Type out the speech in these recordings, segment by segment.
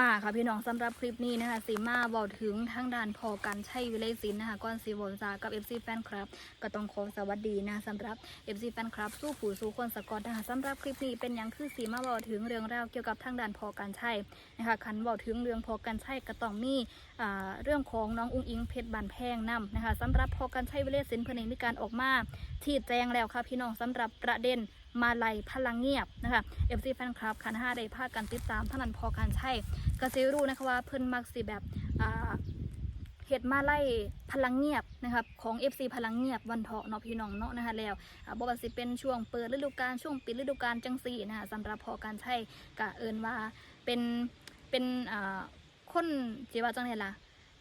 มาค่ะพี่น้องสำหรับคลิปนี้นะคะสีมาบอกถึงทางด้านพอกันใช่วิเลศิลป์นะคะก่อนสีวอลจากับ FC แฟนคลับก็ต้องขอสวัสดีนะสำหรับ FC แฟนคลับสู้ผู้สู้คนสกอตนะคะสำหรับคลิปนี้เป็นอย่างคือสีมาบอกถึงเรื่องราวเกี่ยวกับทางด้านพอกันใช่นะคะคันบอกถึงเรื่องพอกันใช่ก็ต้องมีเรื่องของน้องอุ้งอิงเพชรบานแพงนํนะคะสำหรับพอกันใช่วิเลศิลป์เพื่อนเองมีการออกมาที่แจ้งแล้วค่ะพี่น้องสำหรับประเด็น มาลัยพลังเงียบนะคะ FC แฟนคลับคันห้าได้พากันติดตามท่านันพอการใช่ก็สิรู้นะคะว่าเพิ่นมักสิแบบเฮ็ดมาไล่พลังเงียบนะครับของ FC พลังเงียบวันเถาะเนาะพี่น้องเนาะนะคะแล้วอ่าบ่ว่าสิเป็นช่วงเปิดฤดูกาลช่วงปิดฤดูกาลจังซี่นะคะสำหรับพอการใช่ก็เอินว่าเป็นเป็นอ่าคนสิว่าจังไดล่ะ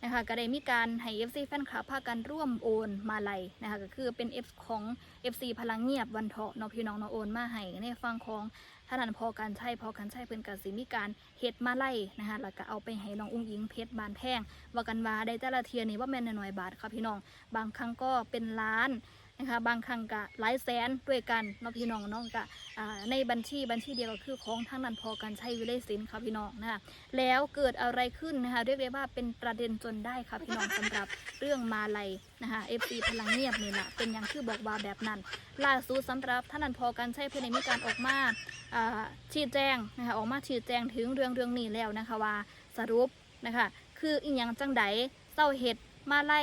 นะคะก็ได้มีการให้ FC แฟนคลับพากันร่วมโอนมาลัยนะคะก็คือเป็น F ของ FC พลังเงียบวันเถาะเนาะพี่น้องเนาะโอนมาให้ในฟังของท่านันพอกันใช่พอกันใช่เพื่อนกับสิมีการเฮ็ดมาไล่นะคะแล้วก็เอาไปให้น้องอุ้งยิงเพชรบานแพงว่ากันว่าได้แต่ละเทียนี่ว่าแม่นหน่อยบาทครับพี่น้อง บางครั้งก็เป็นล้าน นะคะ บางครั้งก็หลายแสนด้วยกันเนาะพี่น้องเนาะก็ในบัญชีบัญชีเดียวก็คือของทางนันพอกันใช้วิเลยศิลป์ค่ะพี่น้องนะคะแล้วเกิดอะไรขึ้นนะคะเรียกได้ว่าเป็นประเด็นจนได้ค่ะพี่น้องสำหรับเรื่องมาลัยนะคะ FC พลังเงียบนี่แหละเป็นอย่างคือบอกว่าแบบนั้นล่าสุดสำหรับท่านนันพอกันใช้เพื่อนมีการออกมาชี้แจงนะคะออกมาชี้แจงถึงเรื่องเรื่องนี้แล้วนะคะว่าสรุปนะคะคืออีหยังจังใดเศร้าเหตุมาไล่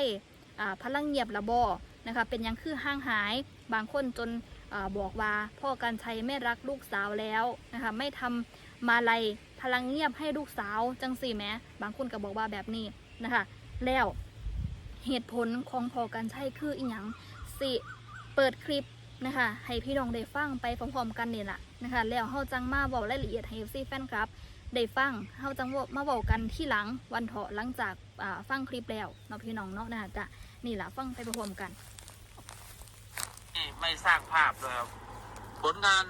พลังเงียบระบอ นะคะเป็นย่างคือห่างหายบางคนจนอบอกว่าพ่อกันชัยไม่รักลูกสาวแล้วนะคะไม่ทำมาลัยพลังเงียบให้ลูกสาวจังสี่แหมบางคนก็บอกว่าแบบนี้นะคะแล้วเหตุผลของพอกันใช่คืออีหยังสิเปิดคลิปนะคะให้พี่น้องได้ฟังไปพร้อมๆกันเนี่แหละนะคะแล้วเฮาจังมาบอกรายละเอียดให้ซีแฟนครับได้ฟังเฮาจังมาบอกกันที่หลังวันเถาะหลังจากฟังคลิปแล้วเนาะพี่น้องเนาะนะคะจะ นี่แหละฟังไปพร้อมกัน ที่ไม่สร้างภาพเลยครับ ผลงาน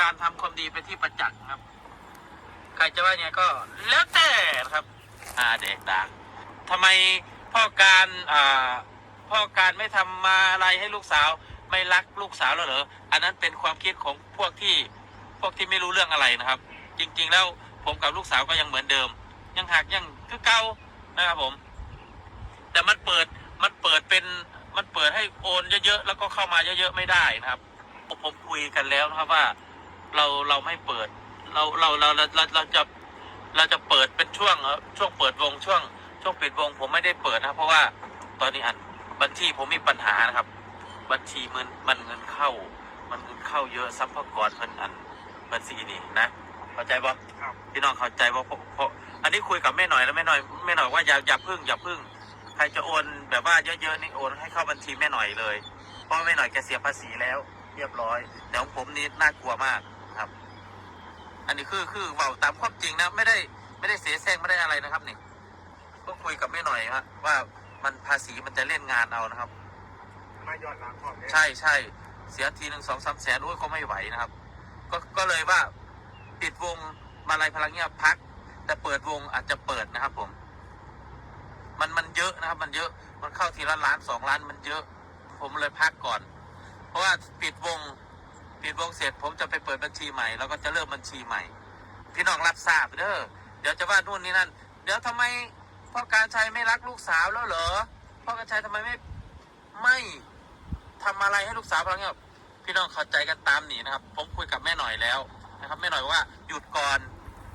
การทำความดีเป็นที่ประจักษ์ครับ ใครจะว่าไงก็แล้วแต่ครับอ่าเด็กดังทำไมพ่อการอ่าพ่อการไม่ทำมาอะไรให้ลูกสาว ไม่รักลูกสาวแล้วเหรออันนั้นเป็นความคิดของพวกที่พวกที่ไม่รู้เรื่องอะไรนะครับ จริง ๆ แล้วผมกับลูกสาวก็ยังเหมือนเดิม ยังหักยังคือเก่านะครับผม แต่มันเปิด มันเปิดเป็นมันเปิดให้โอนเยอะๆแล้วก็เข้ามาเยอะๆไม่ได้นะครับผมคุยกันแล้วนะครับว่า เราเราไม่เปิด เราเราเราเราเราเราจะเราจะเปิดเป็นช่วงเอ่อช่วงเปิดวงช่วง ช่วงปิดวง ผมไม่ได้เปิดนะครับเพราะว่าตอนนี้อันบัญชีผมมีปัญหานะครับ บัญชีมันมันเงินเข้า มันเงินเข้าเยอะซัพพอร์ตก่อนเพิ่นอันบัญชีนี่นะเข้าใจป่ะครับพี่น้องเข้าใจป่ะเพราะเพราะอันนี้คุยกับแม่หน่อยแล้วแม่หน่อยแม่หน่อยว่าอย่าอย่าพึ่งอย่าพึ่ง ใครจะโอนแบบว่าเยอะๆนี่โอนให้เข้าบัญชีแม่หน่อยเลย เพราะแม่หน่อยแกเสียภาษีแล้ว เรียบร้อย แต่ของผมนี่น่ากลัวมากครับ อันนี้คือคือเว่าตามความจริงนะ ไม่ได้ไม่ได้เสียแซงไม่ได้อะไรนะครับนี่ก็คุยกับแม่หน่อยฮะว่ามันภาษีมันจะเล่นงานเอานะครับมายอดหลังก่อนเนี่ยใช่ใช่เสียทีหนึ่งสองสามแสนโอ้ยก็ไม่ไหวนะครับ ก็ก็เลยว่าปิดวงมาลัยพลังเงียบพัก แต่เปิดวงอาจจะเปิดนะครับผม มันมันเยอะนะครับ มันเยอะมันเข้าทีละล้านสองล้านมันเยอะ ผมเลยพักก่อน เพราะว่าปิดวงปิดวงเสร็จผมจะไปเปิดบัญชีใหม่แล้วก็จะเริ่มบัญชีใหม่ พี่น้องรับทราบเด้อเดี๋ยวจะว่านู่นนี่นั่น เดี๋ยวทำไมพ่อการชัยไม่รักลูกสาวแล้วเหรอพ่อการชัยทำไมไม่ไม่ทำอะไรให้ลูกสาวพลังเงียบพี่น้องเข้าใจกันตามหนีนะครับ ผมคุยกับแม่หน่อยแล้วนะครับแม่หน่อยว่าหยุดก่อน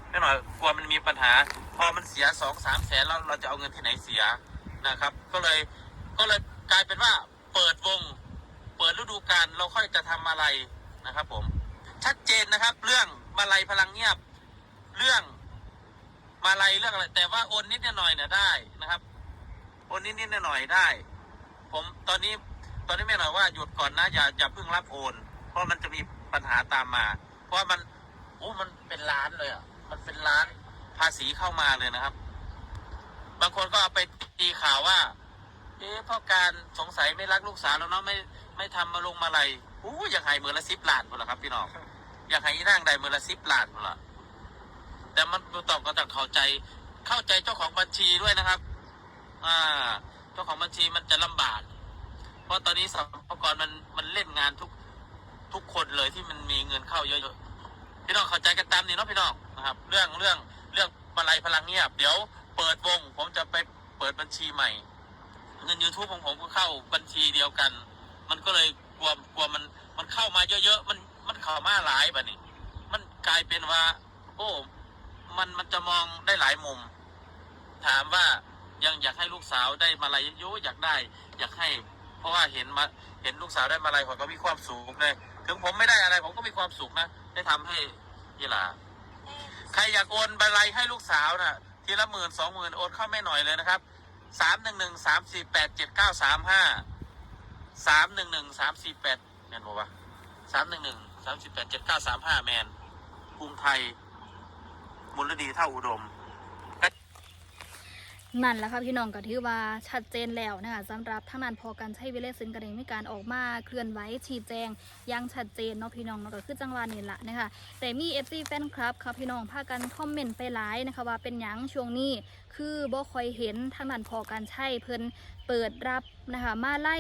แม่หน่อยกลัวมันมีปัญหา พอมันเสียสองสามแสนแล้วเราจะเอาเงินที่ไหนเสียนะครับ ก็เลยก็เลยกลายเป็นว่าเปิดวง เปิดฤดูกาลเราค่อยจะทำอะไรนะครับ ผม ชัดเจนนะครับ เรื่องมาลัยพลังเงียบ เรื่องมาลัยเรื่องอะไร แต่ว่าโอนนิดหน่อยเนี่ยได้นะครับโอนนิดนิดหน่อยได้ ผมตอนนี้ตอนนี้ไม่หน่อยว่าหยุดก่อนนะอย่าอย่าเพิ่งรับโอน เพราะมันจะมีปัญหาตามมา เพราะมันโอ้มันเป็นล้านเลยอะ มันเป็นล้านภาษีเข้ามาเลยนะครับ บางคนก็เอาไปตีข่าวว่า เอ๊ะพ่อการสงสัยไม่รักลูกสาวแล้วเนาะไม่ไม่ทำมาลงมาลัยอู้อยากให้มือละสิบล้านหมดละครับ พี่น้องอยากห้อีนั่งได้มือละสิบล้านหมดละแต่มันต้องก็ต้องเข้าใจเข้าใจเจ้าของบัญชีด้วยนะครับ อ่า เจ้าของบัญชีมันจะลำบาก เพราะตอนนี้สรรพากรมันมันเล่นงานทุกทุกคนเลยที่มันมีเงินเข้าเยอะๆพี่น้องเข้าใจกันตามนี้เนาะพี่น้อง นะครับ เรื่องเรื่องเรื่องมาลัยพลังเงียบ เดี๋ยวเปิดวงผมจะไปเปิดบัญชีใหม่ เงิน YouTube ของผมก็เข้าบัญชีเดียวกัน มันก็เลยกลัวกลัวมันมันเข้ามาเยอะๆมันมันเข้ามาหลายแบบนี้มันกลายเป็นว่า โอ้มันมันจะมองได้หลายมุม ถามว่ายังอยากให้ลูกสาวได้มาลัยเยอะๆอยากได้ อยากให้ เพราะว่าเห็นมาเห็นลูกสาวได้มาลัยผมก็มีความสุขเลยถึงผมไม่ได้อะไรผมก็มีความสุขนะ ได้ทำให้ยี่หลา ใครอยากโอนมาลัยให้ลูกสาวนะทีละหมื่นสองหมื่นโอนเข้าไม่หน่อยเลยนะครับสามหนึ่งหนึ่งสามสี่แปดเจ็ดเก้าสามห้าสามหนึ่งหนึ่งสามสี่แปดแมนบอกว่าสามหนึ่งหนึ่งสามสี่แปดเจ็ดเก้าสามห้าแมนกรุงไทยมูลดีเท่าอุดม นั่นแหละค่ะพี่น้องก็ถือว่าชัดเจนแล้วนะคะสำหรับทางนั้นพอกันใช้วิเลศสินกระเดงมีการออกมาเคลื่อนไหวชี้แจงอยังชัดเจนเนาะพี่น้องเนาะก็คือจังหวะนี้แหละนะคะแต่มีเอฟซีแฟนคลับค่ะพี่น้องพากันคอมเมนต์ไปหลายนะคะว่าเป็นหยังช่วงนี้คือบ่คอยเห็นทางนั้นพอกันใช้เพิ่นเปิดรับนะคะมาไล่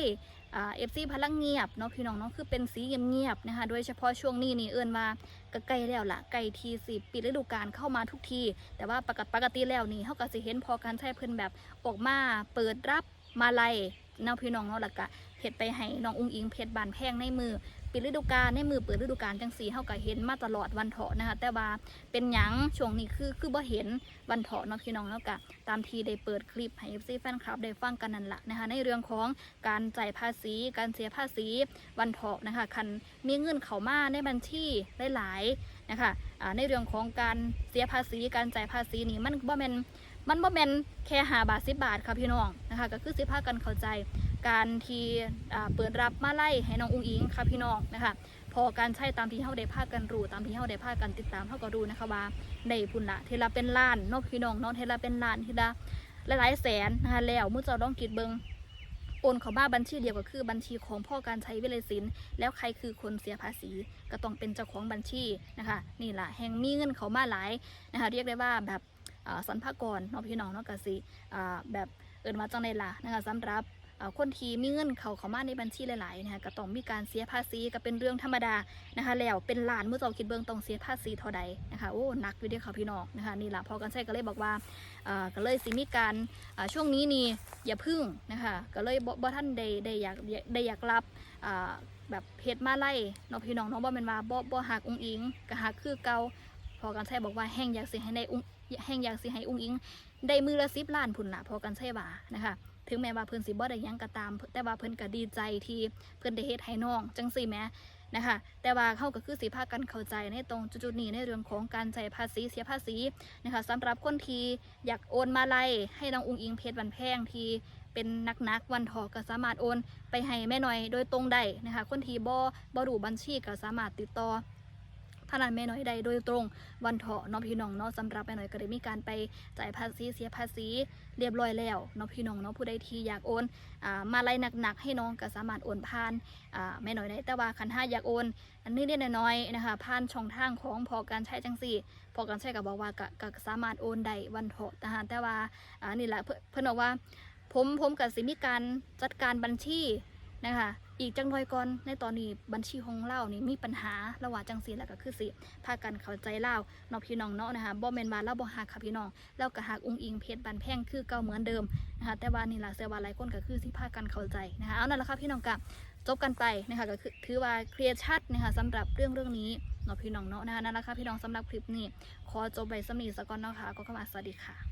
เอฟซีพลังเงียบเนาะพี่น้องเนาะคือเป็นสีเงียบๆนะคะโดยเฉพาะช่วงนี้นี่เอิ้นว่าก็ใกล้แล้วล่ะใกล้ทีสิปิดฤดูกาลเข้ามาทุกที แต่ว่าปกติปกติแล้วนี่เขาก็สิเห็นพอการใช้เพิ่นแบบออกมาเปิดรับมาลัยเนาะพี่น้องเนาะละกะเห็ดไปให้น้องอุ้งอิงเพชรบานแพงในมือ ปิดฤดูกาลในมือเปิดฤดูกาลจังสีเขาก็เห็นมาตลอดวันเถาะนะคะแต่ว่าเป็นหยังช่วงนี้คือคือบ่เห็นวันเถาะเนาะพี่น้องแล้วก็ตามทีได้เปิดคลิปให้ FC แฟนคลับได้ฟังกันนั่นแหละนะคะในเรื่องของการจ่ายภาษี การเสียภาษีวันเถาะนะคะคันมีเงินเข้ามาในบัญชีหลายๆนะคะในเรื่องของการเสียภาษีการจ่ายภาษีนี่มันบ่แม่นมันบ่แม่นแค่หาบาทสิบาทค่ะพี่น้องนะคะก็คือสิพากันเข้าใจ การที่เปิดรับมาไล่ให้น้องอุ้งอิงค่ะพี่น้องนะคะพอการใช้ตามที่เฮาได้พาคกันรู้ตามที่เฮาได้พาคกันติดตามเฮาก็รู้นะคะว่าในพุ่นละเทละเป็นล้านนาะพี่น้องนาะเทละเป็นล้านทีละหลายๆแสนนะคะแล้วมื้อเจ้าลองคิดเบิงโอนเข้ามาบัญชีเดียวก็คือบัญชีของพ่อการใช้เวลสิน แล้วใครคือคนเสียภาษีก็ต้องเป็นเจ้าของบัญชีนะคะนี่แหละแห่งมีเงินเขามาหลายนะคะเรียกได้ว่าแบบสรรพากรนาะพี่น้องนาะกสิอ่แบบเอินมาจังในล่ะนะคะสำหรับ คนที่มีเงินเขาเขามาในบัญชีหลายๆนะคะก็ต้องมีการเสียภาษีก็เป็นเรื่องธรรมดานะคะแล้วเป็นล้านเมื่อเจ้าคิดเบื้องต้องเสียภาษีเท่าใดนะคะโอ้หนักอยู่เดียวค่ะพี่น้องนะคะนี่แหละพอกันใช้ก็เลยบอกว่าก็เลยสิมีการช่วงนี้นี่อย่าพึ่งนะคะก็เลยบ่บ่ท่านได้ได้อยากได้อยากรับแบบเพชรมาไล่เนาะพี่น้องเนาะบ่แม่นว่าบ่บ่หักอุ้งอิงก็หักคือเก่าพอกันใช้บอกว่าแห้งอยากสิให้ได้อุ้งแห้งอยากสิให้อุ้งอิงได้มือละ10ล้านพุ่นน่ะพอกันใช้ว่านะคะ ถึงแม้ว่าเพิ่นสิบ่ได้ยังก็ตาม แต่ว่าเพิ่นก็ดีใจที่เพิ่นได้เฮ็ดให้น้องจังซี่แหมนะคะแต่ว่าเขาก็คือสิพากันเข้าใจในตรงจุดๆนี้ในเรื่องของการจ่ายภาษีเสียภาษีนะคะสำหรับคนที่อยากโอนมาไล่ให้น้องอุ้งอิงเพชรบันแพงที่เป็นนักนักวันทอก็สามารถโอนไปให้แม่หน่อยโดยตรงได้นะคะคนที่บ่บ่รูบัญชีก็สามารถติดต่อ พนันแม่น้อยได้โดยตรง วันเถาะเนาะพี่น้องเนาะสำหรับแม่น้อยก็ได้มีการไปจ่ายภาษีเสียภาษีเรียบร้อยแล้วเนาะพี่น้องเนาะผู้ใดที่อยากโอนอ่ามาไล่หนักๆให้น้องก็สามารถโอนผ่านอ่าแม่น้อยได้แต่ว่าคันห้าอยากโอน อันนี้เล็กน้อยๆนะคะผ่านช่องทางของพอการใช้จังสี่พอการใช้ก็บอกว่าก็ก็สามารถโอนได้วันเถาะนะคะแต่ว่าอ่านี่แหละเพิ่นเพิ่นบอกว่าผมผมกับสิมีการจัดการบัญชีนะคะ อีกจังหน่อยก่อนในตอนนี้บัญชีของเรานี่มีปัญหาระหว่างจังสีแล้วก็คือสิพากันเข้าใจเล่าเนาะพี่น้องเนาะนะคะบ่แม่นว่าเราบ่ฮักค่ะพี่น้องเราก็ฮักอุ้งอิงเพชรบันแพงคือเก่าเหมือนเดิมนะคะแต่ว่านี่ล่ะเสียว่าหลายคนก็คือสิพากันเข้าใจนะคะเอานั่นแหละค่ะพี่น้องกะจบกันไปนะคะก็คือถือว่าเคลียร์ชัดนะคะสำหรับเรื่องเรื่องนี้เนาะพี่น้องเนาะนะคะนั่นแหละค่ะพี่น้องสำหรับคลิปนี้ขอจบไปสำนีสก่อนเนาะค่ะก็เข้ามาสวัสดีค่ะ